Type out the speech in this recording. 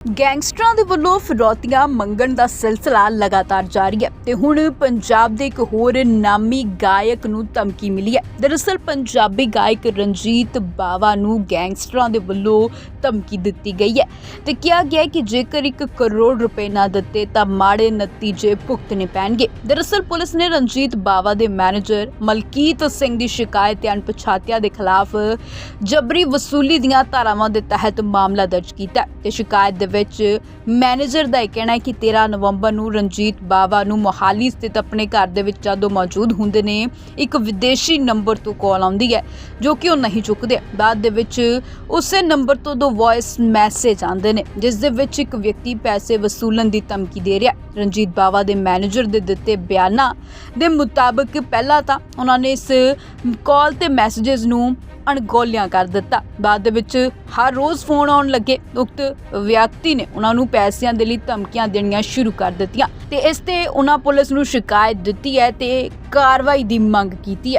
ਗੈਂਗਸਟਰਾਂ ਦੇ ਵੱਲੋਂ ਫਿਰੌਤੀਆਂ ਮੰਗਣ ਦਾ ਸਿਲਸਿਲਾ ਲਗਾਤਾਰ ਜਾਰੀ ਹੈ ਤੇ ਹੁਣ ਪੰਜਾਬ ਦੇ ਇੱਕ ਹੋਰ ਨਾਮੀ ਗਾਇਕ ਨੂੰ ਧਮਕੀ ਮਿਲੀ ਹੈ। ਦਰਅਸਲ ਪੰਜਾਬੀ ਗਾਇਕ ਰਣਜੀਤ ਬਾਵਾ ਨੂੰ ਗੈਂਗਸਟਰਾਂ ਦੇ ਵੱਲੋਂ ਧਮਕੀ ਦਿੱਤੀ ਗਈ ਹੈ ਤੇ ਕਿਹਾ ਗਿਆ ਕਿ ਜੇਕਰ 1 ਕਰੋੜ ਰੁਪਏ ਨਾ ਦਿੱਤੇ ਤਾਂ ਮਾੜੇ ਨਤੀਜੇ ਭੁਗਤਣੇ ਪੈਣਗੇ। ਦਰਅਸਲ ਪੁਲਿਸ ਨੇ ਰਣਜੀਤ ਬਾਵਾ ਦੇ ਮੈਨੇਜਰ ਮਲਕੀਤ ਸਿੰਘ ਦੀ ਸ਼ਿਕਾਇਤ ਤੇ ਅਣਪਛਾਤਿਆਂ ਦੇ ਖਿਲਾਫ ਜਬਰੀ ਵਸੂਲੀ ਦੀਆਂ ਧਾਰਾਵਾਂ ਦੇ ਤਹਿਤ ਮਾਮਲਾ ਦਰਜ ਕੀਤਾ ਤੇ ਸ਼ਿਕਾਇਤ ਵਿੱਚ ਮੈਨੇਜਰ ਦਾ ਇਹ ਕਹਿਣਾ ਹੈ ਕਿ 13 ਨਵੰਬਰ ਨੂੰ ਰਣਜੀਤ ਬਾਵਾ ਨੂੰ ਮੋਹਾਲੀ ਸਥਿਤ ਆਪਣੇ ਘਰ ਦੇ ਵਿੱਚ ਜਦੋਂ ਮੌਜੂਦ ਹੁੰਦੇ ਨੇ, ਇੱਕ ਵਿਦੇਸ਼ੀ ਨੰਬਰ ਤੋਂ ਕਾਲ ਆਉਂਦੀ ਹੈ, ਜੋ ਕਿ ਉਹ ਨਹੀਂ ਚੁੱਕਦੇ। ਬਾਅਦ ਦੇ ਵਿੱਚ ਉਸੇ ਨੰਬਰ ਤੋਂ ਦੋ ਵੌਇਸ ਮੈਸੇਜ ਆਉਂਦੇ ਨੇ, ਜਿਸ ਦੇ ਵਿੱਚ ਇੱਕ ਵਿਅਕਤੀ ਪੈਸੇ ਵਸੂਲਣ ਦੀ ਧਮਕੀ ਦੇ ਰਿਹਾ ਰਣਜੀਤ ਬਾਵਾ ਦੇ ਮੈਨੇਜਰ ਦੇ ਦਿੱਤੇ ਬਿਆਨਾਂ ਦੇ ਮੁਤਾਬਕ ਪਹਿਲਾਂ ਤਾਂ ਉਹਨਾਂ ਨੇ ਇਸ ਕਾਲ ਤੇ ਮੈਸੇजेस ਨੂੰ ਅਣਗੌਲਿਆਂ ਕਰ ਦਿੱਤਾ। ਬਾਅਦ ਦੇ ਵਿੱਚ ਹਰ ਰੋਜ਼ ਫੋਨ ਆਉਣ ਲੱਗੇ। ਉਕਤ ਵਿਅਕਤੀ ਨੇ ਉਹਨਾਂ ਨੂੰ ਪੈਸਿਆਂ ਦੇ ਲਈ ਧਮਕੀਆਂ ਦੇਣੀਆਂ ਸ਼ੁਰੂ ਕਰ ਦਿੱਤੀਆਂ ਤੇ ਇਸ ਤੇ ਉਹਨਾਂ ਪੁਲਿਸ ਨੂੰ ਸ਼ਿਕਾਇਤ ਦਿੱਤੀ ਹੈ ਤੇ ਕਾਰਵਾਈ ਦੀ ਮੰਗ ਕੀਤੀ ਹੈ।